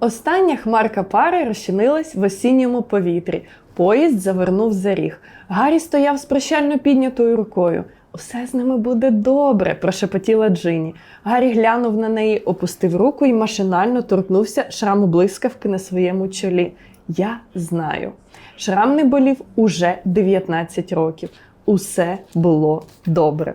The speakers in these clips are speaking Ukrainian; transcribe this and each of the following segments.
Остання хмарка пари розчинилась в осінньому повітрі. Поїзд завернув за ріг. Гаррі стояв з прощально піднятою рукою. Усе з ними буде добре, прошепотіла Джині. Гаррі глянув на неї, опустив руку і машинально торкнувся шраму блискавки на своєму чолі. Я знаю. Шрам не болів уже 19 років. Усе було добре.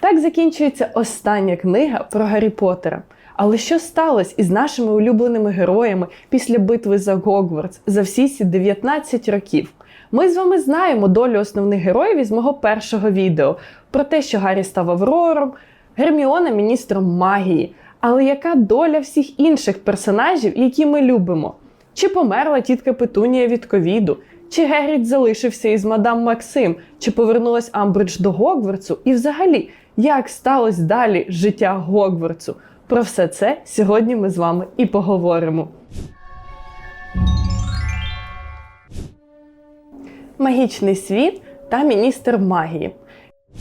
Так закінчується остання книга про Гаррі Поттера. Але що сталося із нашими улюбленими героями після битви за Гогвартс за всі ці 19 років? Ми з вами знаємо долю основних героїв із мого першого відео про те, що Гаррі став Аврором, Герміона міністром магії. Але яка доля всіх інших персонажів, які ми любимо? Чи померла тітка Петунія від ковіду? Чи Герріт залишився із мадам Максим? Чи повернулась Амбридж до Гогвартсу? І взагалі, як сталося далі життя Гогвартсу? Про все це сьогодні ми з вами і поговоримо. Магічний світ та міністр магії.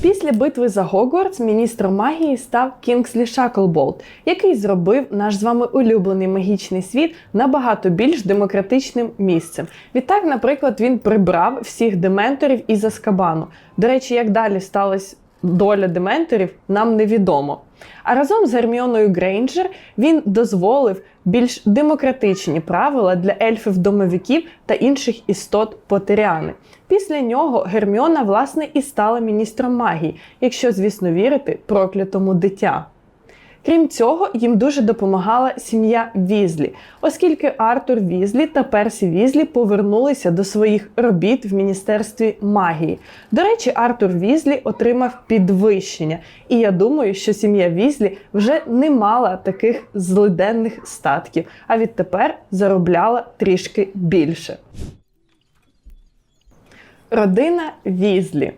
Після битви за Гогвартс міністром магії став Кінгслі Шаклболт, який зробив наш з вами улюблений магічний світ набагато більш демократичним місцем. Відтак, наприклад, він прибрав всіх дементорів із Аскабану. До речі, як далі сталася доля дементорів, нам невідомо. А разом з Герміоною Грейнджер він дозволив більш демократичні правила для ельфів-домовиків та інших істот Потеріани. Після нього Герміона, власне, і стала міністром магії, якщо, звісно, вірити проклятому дитя. Крім цього, їм дуже допомагала сім'я Візлі, оскільки Артур Візлі та Персі Візлі повернулися до своїх робіт в Міністерстві магії. До речі, Артур Візлі отримав підвищення, і я думаю, що сім'я Візлі вже не мала таких злиденних статків, а відтепер заробляла трішки більше. Родина Візлі.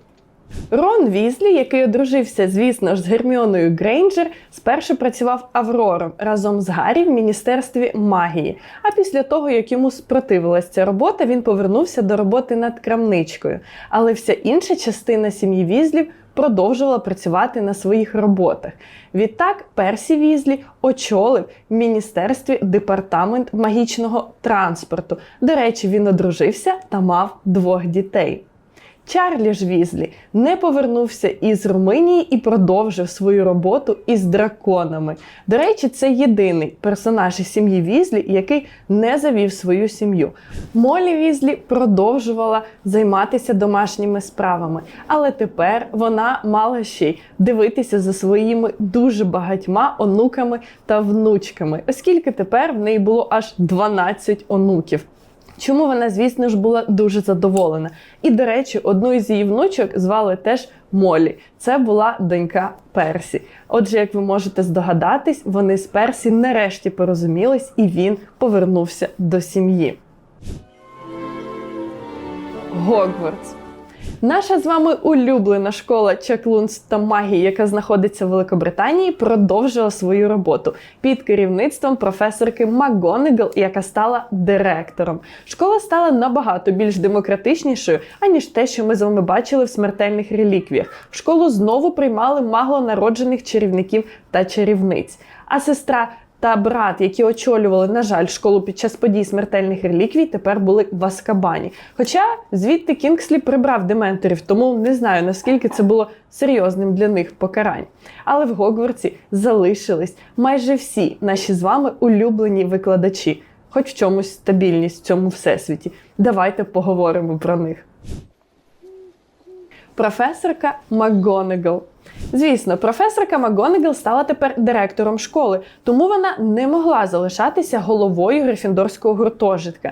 Рон Візлі, який одружився, звісно ж, з Герміоною Грейнджер, спершу працював Аврором разом з Гаррі в Міністерстві магії. А після того, як йому спротивилась ця робота, він повернувся до роботи над крамничкою. Але вся інша частина сім'ї Візлів продовжувала працювати на своїх роботах. Відтак, Персі Візлі очолив в міністерстві департамент магічного транспорту. До речі, він одружився та мав двох дітей. Чарлі ж Візлі не повернувся із Румунії і продовжив свою роботу із драконами. До речі, це єдиний персонаж із сім'ї Візлі, який не завів свою сім'ю. Молі Візлі продовжувала займатися домашніми справами, але тепер вона мала ще й дивитися за своїми дуже багатьма онуками та внучками, оскільки тепер в неї було аж 12 онуків. Чому вона, звісно ж, була дуже задоволена. І, до речі, одну із її внучок звали теж Молі. Це була донька Персі. Отже, як ви можете здогадатись, вони з Персі нарешті порозумілись, і він повернувся до сім'ї. Гогвартс. Наша з вами улюблена школа чаклунств та магії, яка знаходиться в Великобританії, продовжила свою роботу під керівництвом професорки МакГонегал, яка стала директором. Школа стала набагато більш демократичнішою, аніж те, що ми з вами бачили в смертельних реліквіях. В школу знову приймали маглонароджених чарівників та чарівниць. А сестра та брат, які очолювали, на жаль, школу під час подій смертельних реліквій, тепер були в Аскабані. Хоча звідти Кінгслі прибрав дементорів, тому не знаю наскільки це було серйозним для них покарань. Але в Гогвартсі залишились майже всі наші з вами улюблені викладачі, хоч в чомусь стабільність в цьому всесвіті. Давайте поговоримо про них. Професорка МакГонегал. Звісно, професорка МакГонегал стала тепер директором школи, тому вона не могла залишатися головою грифіндорського гуртожитка.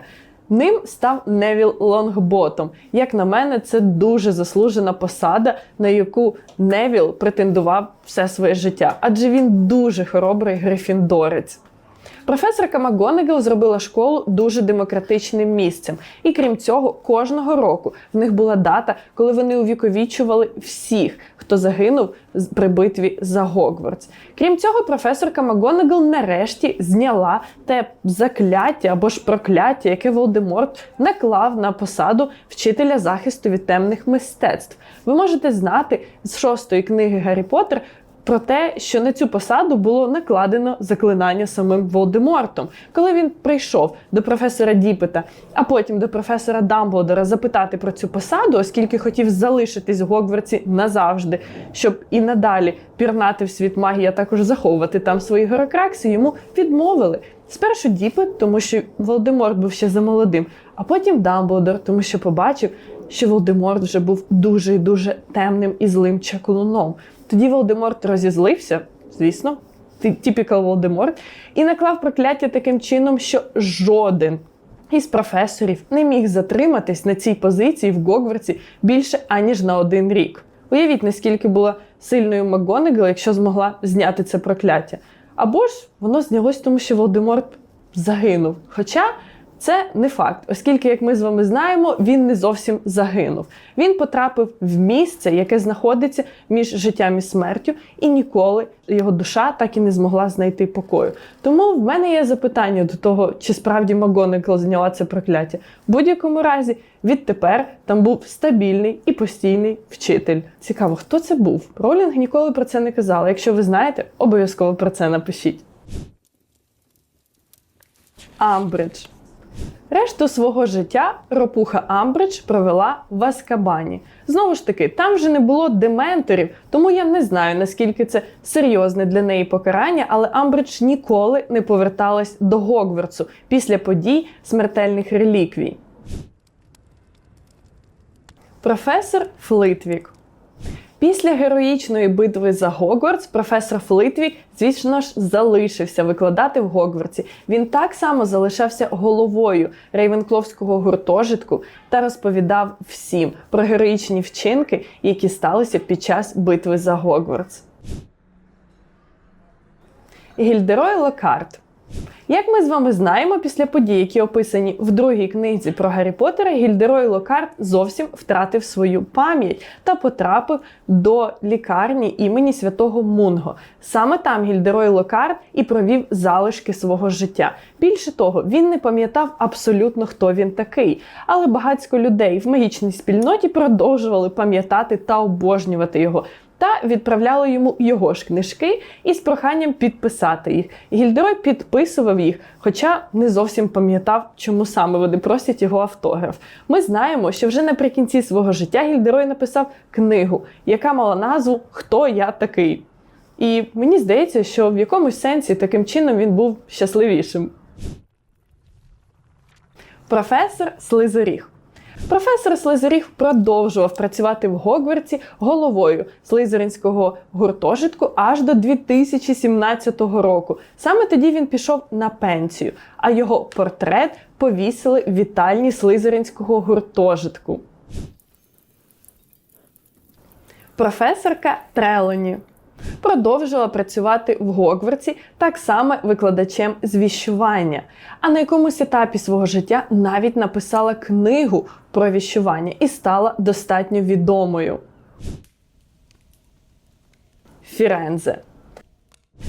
Ним став Невіл Лонгботом. Як на мене, це дуже заслужена посада, на яку Невіл претендував все своє життя, адже він дуже хоробрий грифіндорець. Професорка МакГонегал зробила школу дуже демократичним місцем. І крім цього, кожного року в них була дата, коли вони увіковічували всіх, хто загинув при битві за Гогвартс. Крім цього, професорка МакГонегал нарешті зняла те закляття або ж прокляття, яке Волдеморт наклав на посаду вчителя захисту від темних мистецтв. Ви можете знати з шостої книги Гаррі Поттер про те, що на цю посаду було накладено заклинання самим Волдемортом, коли він прийшов до професора Діпета, а потім до професора Дамблдора запитати про цю посаду, оскільки хотів залишитись в Гогвартсі назавжди, щоб і надалі пірнати в світ магії, а також заховувати там свої горокракси, йому відмовили. Спершу Діпет, тому що Волдеморт був ще замолодим, а потім Дамблдор, тому що побачив, що Волдеморт вже був дуже і дуже темним і злим чаклуном. Тоді Волдеморт розізлився, звісно, тіпікал Волдеморт, і наклав прокляття таким чином, що жоден із професорів не міг затриматись на цій позиції в Гогвартсі більше аніж на один рік. Уявіть, наскільки була сильною МакГонагал, якщо змогла зняти це прокляття. Або ж воно знялось, тому що Волдеморт загинув. Хоча це не факт, оскільки, як ми з вами знаємо, він не зовсім загинув. Він потрапив в місце, яке знаходиться між життям і смертю, і ніколи його душа так і не змогла знайти покою. Тому в мене є запитання до того, чи справді Магонекл зняла це прокляття. В будь-якому разі, відтепер там був стабільний і постійний вчитель. Цікаво, хто це був? Ролінг ніколи про це не казала. Якщо ви знаєте, обов'язково про це напишіть. Амбридж. Решту свого життя ропуха Амбридж провела в Аскабані. Знову ж таки, там вже не було дементорів, тому я не знаю, наскільки це серйозне для неї покарання, але Амбридж ніколи не поверталась до Гогвартсу після подій смертельних реліквій. Професор Флитвік. Після героїчної битви за Гогвартс професор Флитвік, звісно ж, залишився викладати в Гогвартсі. Він так само залишався головою Рейвенкловського гуртожитку та розповідав всім про героїчні вчинки, які сталися під час битви за Гогвартс. Гільдерой Локарт. Як ми з вами знаємо, після подій, які описані в другій книзі про Гаррі Поттера, Гільдерой Локарт зовсім втратив свою пам'ять та потрапив до лікарні імені святого Мунго. Саме там Гільдерой Локарт і провів залишки свого життя. Більше того, він не пам'ятав абсолютно, хто він такий. Але багатько людей в магічній спільноті продовжували пам'ятати та обожнювати його та відправляли йому його ж книжки із проханням підписати їх. Гільдерой підписував їх, хоча не зовсім пам'ятав, чому саме вони просять його автограф. Ми знаємо, що вже наприкінці свого життя Гільдерой написав книгу, яка мала назву Хто я такий. І мені здається, що в якомусь сенсі таким чином він був щасливішим. Професор Слизоріг. Професор Слизеріг продовжував працювати в Гогвартсі головою Слизеринського гуртожитку аж до 2017 року. Саме тоді він пішов на пенсію, а його портрет повісили в вітальні Слизеринського гуртожитку. Професорка Трелоні продовжила працювати в Гогвартсі так само викладачем з віщування. А на якомусь етапі свого життя навіть написала книгу про віщування і стала достатньо відомою. Фірензе.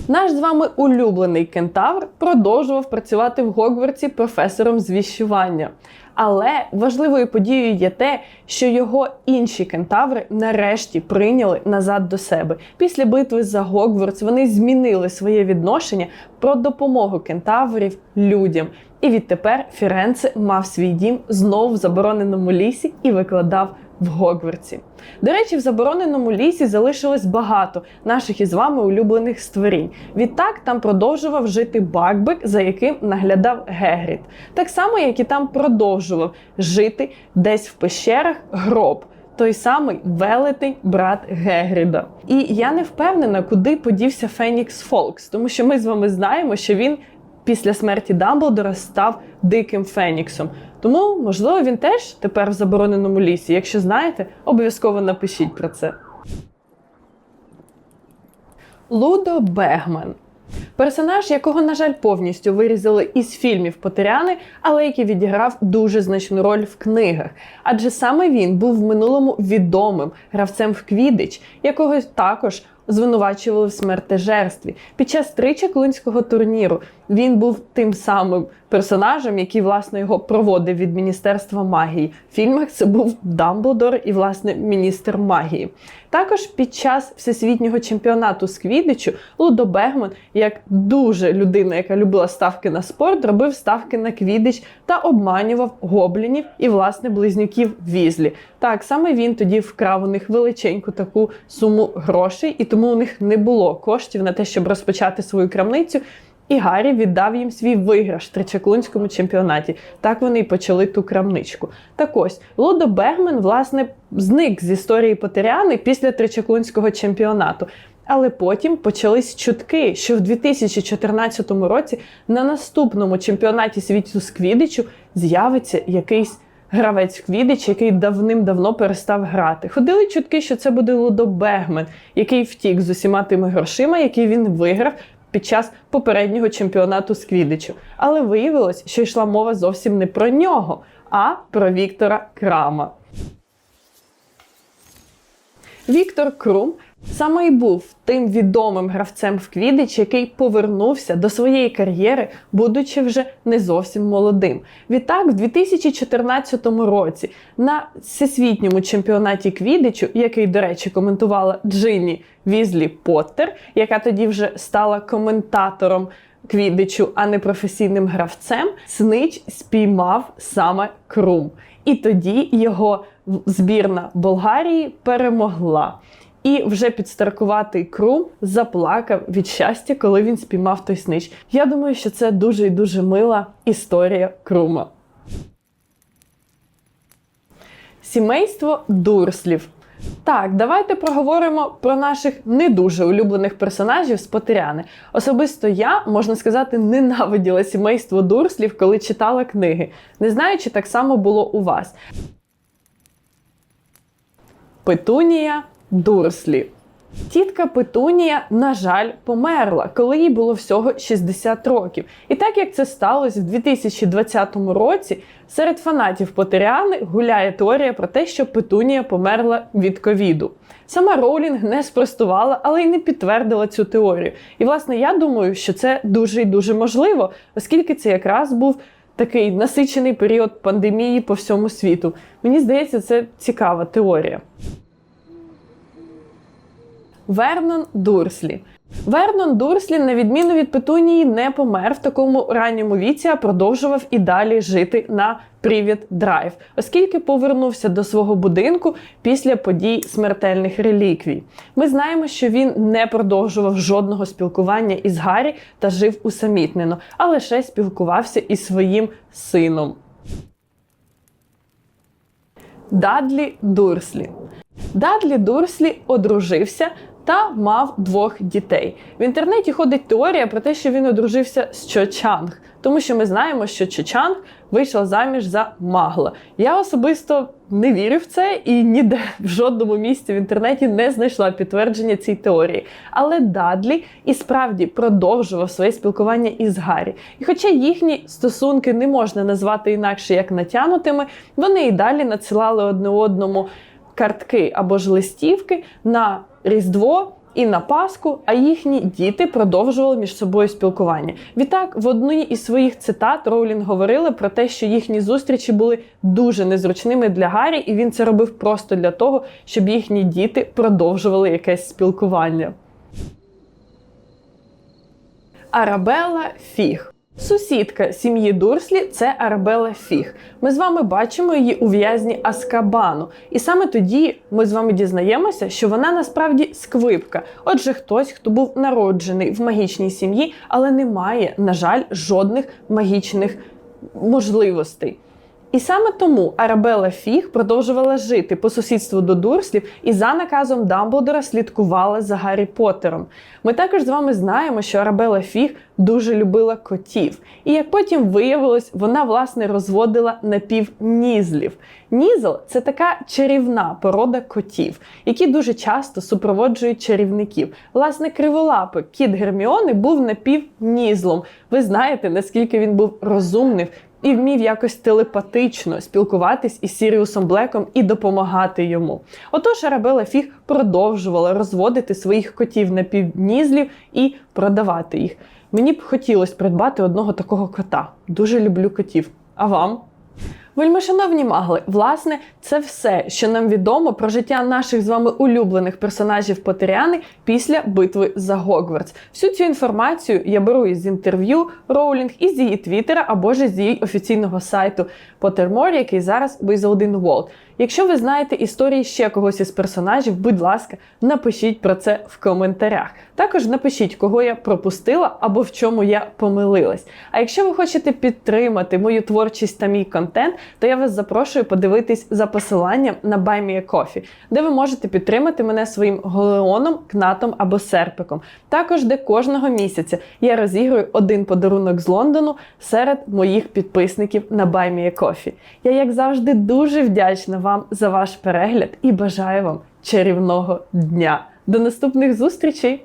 Наш з вами улюблений кентавр продовжував працювати в Гогвартсі професором з віщування. Але важливою подією є те, що його інші кентаври нарешті прийняли назад до себе. Після битви за Гогвартс вони змінили своє відношення про допомогу кентаврів людям. І відтепер Фіренце мав свій дім знову в забороненому лісі і викладав в Гогвартсі. До речі, в забороненому лісі залишилось багато наших із вами улюблених створінь. Відтак там продовжував жити Бакбек, за яким наглядав Гегрід. Так само, як і там продовжував жити десь в пещерах гроб. Той самий велетень брат Гегріда. І я не впевнена, куди подівся Фенікс Фолкс, тому що ми з вами знаємо, що він після смерті Дамблдора став диким Феніксом. Тому, можливо, він теж тепер в забороненому лісі. Якщо знаєте, обов'язково напишіть про це. Лудо Бегман. Персонаж, якого, на жаль, повністю вирізали із фільмів Потеряни, але який відіграв дуже значну роль в книгах. Адже саме він був в минулому відомим гравцем в Квідич, якого також звинувачували в смертежерстві. Під час тричаклунського турніру він був тим самим персонажем, який власне його проводив від Міністерства магії. В фільмах це був Дамблдор і власне міністр магії. Також під час всесвітнього чемпіонату з квідичу Лудо Бегман, як дуже людина, яка любила ставки на спорт, робив ставки на квідич та обманював гоблінів і власне близнюків Візлі. Так саме він тоді вкрав у них величеньку таку суму грошей, і тому у них не було коштів на те, щоб розпочати свою крамницю. І Гаррі віддав їм свій виграш в тричаклунському чемпіонаті. Так вони й почали ту крамничку. Так ось Лудо Бергмен, власне, зник з історії Потеряни після тричаклунського чемпіонату. Але потім почались чутки, що в 2014 році на наступному чемпіонаті світу з Квідичу з'явиться якийсь гравець Квідич, який давним-давно перестав грати. Ходили чутки, що це буде Лудо Бегмен, який втік з усіма тими грошима, які він виграв під час попереднього чемпіонату з Квідичу. Але виявилось, що йшла мова зовсім не про нього, а про Віктора Крама. Віктор Крум саме й був тим відомим гравцем в Квідич, який повернувся до своєї кар'єри, будучи вже не зовсім молодим. Відтак, в 2014 році на всесвітньому чемпіонаті Квідичу, який, до речі, коментувала Джинні Візлі Поттер, яка тоді вже стала коментатором. Квідичу, а не професійним гравцем, Снич спіймав саме Крум. І тоді його збірна Болгарії перемогла. І вже підстаркуватий Крум заплакав від щастя, коли він спіймав той снич. Я думаю, що це дуже і дуже мила історія Крума. Сімейство Дурслів. Так, давайте проговоримо про наших не дуже улюблених персонажів з Потеряни. Особисто я, можна сказати, ненавиділа сімейство Дурслів, коли читала книги. Не знаю, чи так само було у вас. Петунія Дурслі. Тітка Петунія, на жаль, померла, коли їй було всього 60 років. І так як це сталося в 2020 році, серед фанатів Потеріани гуляє теорія про те, що Петунія померла від ковіду. Сама Роулінг не спростувала, але й не підтвердила цю теорію. І, власне, я думаю, що це дуже і дуже можливо, оскільки це якраз був такий насичений період пандемії по всьому світу. Мені здається, це цікава теорія. Вернон Дурслі. Вернон Дурслі, на відміну від Петунії, не помер в такому ранньому віці, а продовжував і далі жити на Привіт Драйв, оскільки повернувся до свого будинку після подій смертельних реліквій. Ми знаємо, що він не продовжував жодного спілкування із Гаррі та жив усамітнено, а лише спілкувався із своїм сином. Дадлі Дурслі. Дадлі Дурслі одружився та мав двох дітей. В інтернеті ходить теорія про те, що він одружився з Чо Чанг, тому що ми знаємо, що Чо Чанг вийшла заміж за Магла. Я особисто не вірю в це і ніде в жодному місці в інтернеті не знайшла підтвердження цій теорії. Але Дадлі і справді продовжував своє спілкування із Гаррі. І хоча їхні стосунки не можна назвати інакше як натянутими, вони і далі надсилали одне одному картки або ж листівки на Різдво. І на Пасху, а їхні діти продовжували між собою спілкування. Відтак, в одній із своїх цитат Роулін говорила про те, що їхні зустрічі були дуже незручними для Гаррі, і він це робив просто для того, щоб їхні діти продовжували якесь спілкування. Арабелла Фіг. Сусідка сім'ї Дурслі це Арабела Фіг. Ми з вами бачимо її у в'язні Аскабану. І саме тоді ми з вами дізнаємося, що вона насправді сквипка. Отже, хтось, хто був народжений в магічній сім'ї, але не має, на жаль, жодних магічних можливостей. І саме тому Арабела Фіг продовжувала жити по сусідству до Дурслів і за наказом Дамблдора слідкувала за Гаррі Поттером. Ми також з вами знаємо, що Арабела Фіг дуже любила котів. І як потім виявилось, вона власне розводила напівнізлів. Нізл це така чарівна порода котів, які дуже часто супроводжують чарівників. Власне, криволапик кіт Герміони був напівнізлом. Ви знаєте, наскільки він був розумним і вмів якось телепатично спілкуватись із Сіріусом Блеком і допомагати йому. Отож, Арабела Фіг продовжувала розводити своїх котів на півнізлів і продавати їх. Мені б хотілося придбати одного такого кота. Дуже люблю котів. А вам? Вельмишановні магли, власне, це все, що нам відомо про життя наших з вами улюблених персонажів Потеряни після битви за Гогвартс. Всю цю інформацію я беру із інтерв'ю Роулінг, із її твіттера або ж з її офіційного сайту Pottermore, який зараз Wizarding World. Якщо ви знаєте історії ще когось із персонажів, будь ласка, напишіть про це в коментарях. Також напишіть, кого я пропустила або в чому я помилилась. А якщо ви хочете підтримати мою творчість та мій контент, то я вас запрошую подивитись за посиланням на Buy Me де ви можете підтримати мене своїм голеоном, кнатом або серпиком. Також де кожного місяця я розіграю один подарунок з Лондону серед моїх підписників на Buy Me. Я, як завжди, дуже вдячна вам за ваш перегляд і бажаю вам чарівного дня. До наступних зустрічей!